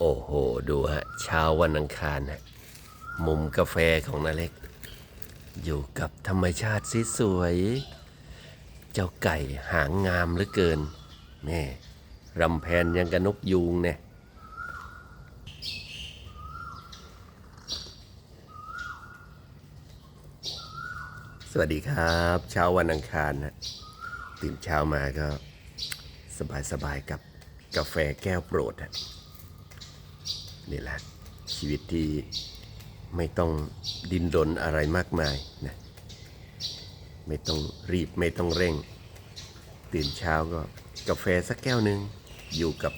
โอ้โห ดูฮะ เช้าวันอังคารฮะ มุมกาแฟของนาเล็ก อยู่กับธรรมชาติสิสวย เจ้าไก่หางงามเหลือเกินแม่รำแพนยังกับนกยูงเนี่ยสวัสดีครับ เช้าวันอังคารนะตื่นเช้ามาก็สบายๆกับกาแฟแก้วโปรดฮะ นี่แหละชีวิตที่ไม่ต้องดินรนอะไรมากมายนะไม่ต้องรีบไม่ต้องเร่ง ตื่นเช้าก็กาแฟสักแก้วหนึ่งอยู่กับ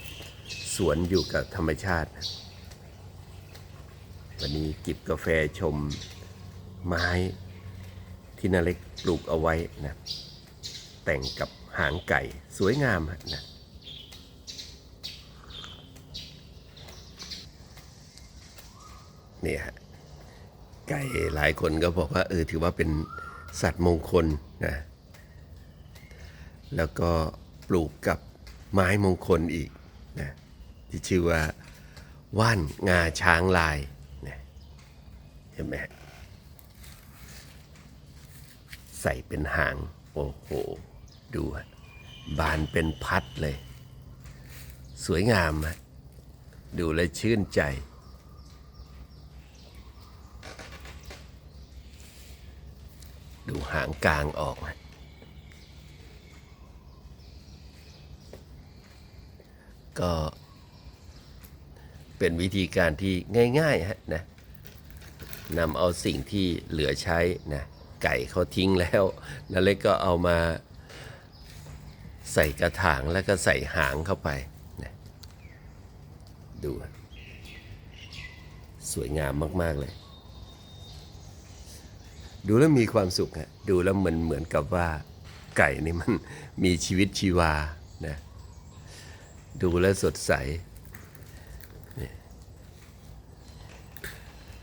สวนอยู่กับธรรมชาติ วันนี้จิบกาแฟชมไม้ที่นาเล็กปลูกเอาไว้นะแต่งกับหางไก่สวยงามนะ นี่ฮะไก่หลายคนก็บอกว่าเออถือว่าเป็นสัตว์มงคลนะแล้วก็ปลูกกับไม้มงคลอีกนะที่ชื่อว่าว่านงาช้างลายนะเห็นไหมใส่เป็นหาง โอ้โห ดูบานเป็นพัดเลย สวยงามฮะดูแลชื่นใจ หางกลางออกฮะก็เป็นวิธีการที่ง่ายๆฮะนะนำเอาสิ่งที่เหลือใช้นะไก่เขาทิ้งแล้วนาเล็กก็เอามาใส่กระถางแล้วก็ใส่หางเข้าไปนะดู สวยงามมาก ๆ เลย ดูแล้วมีความสุขฮะดูแล้วมันเหมือนกับว่าไก่นี่มันมีชีวิตชีวานะดูแล้วสดใส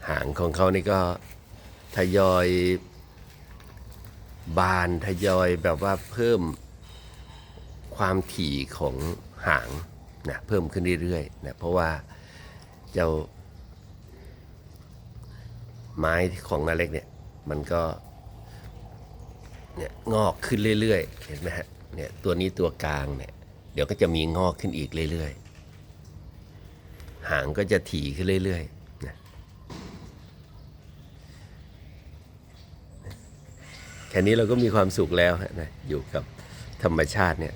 หางของเขานี่ก็ทยอยบานทยอยแบบว่าเพิ่มความถี่ของหางนะเพิ่มขึ้นเรื่อยๆนะเพราะว่าเจ้าไม้ของนาเล็กเนี่ย มันก็เนี่ยงอกขึ้นเรื่อยๆ เห็นไหมฮะเนี่ยตัวนี้ตัวกลางเนี่ยเดี๋ยวก็จะมีงอกขึ้นอีกเรื่อยๆ หางก็จะถี่ขึ้นเรื่อยๆนะแค่นี้เราก็มีความสุขแล้วฮะนะอยู่กับธรรมชาติเนี่ย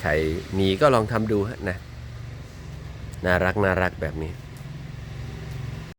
ใครมีก็ลองทำดูฮะนะน่ารักน่ารักแบบนี้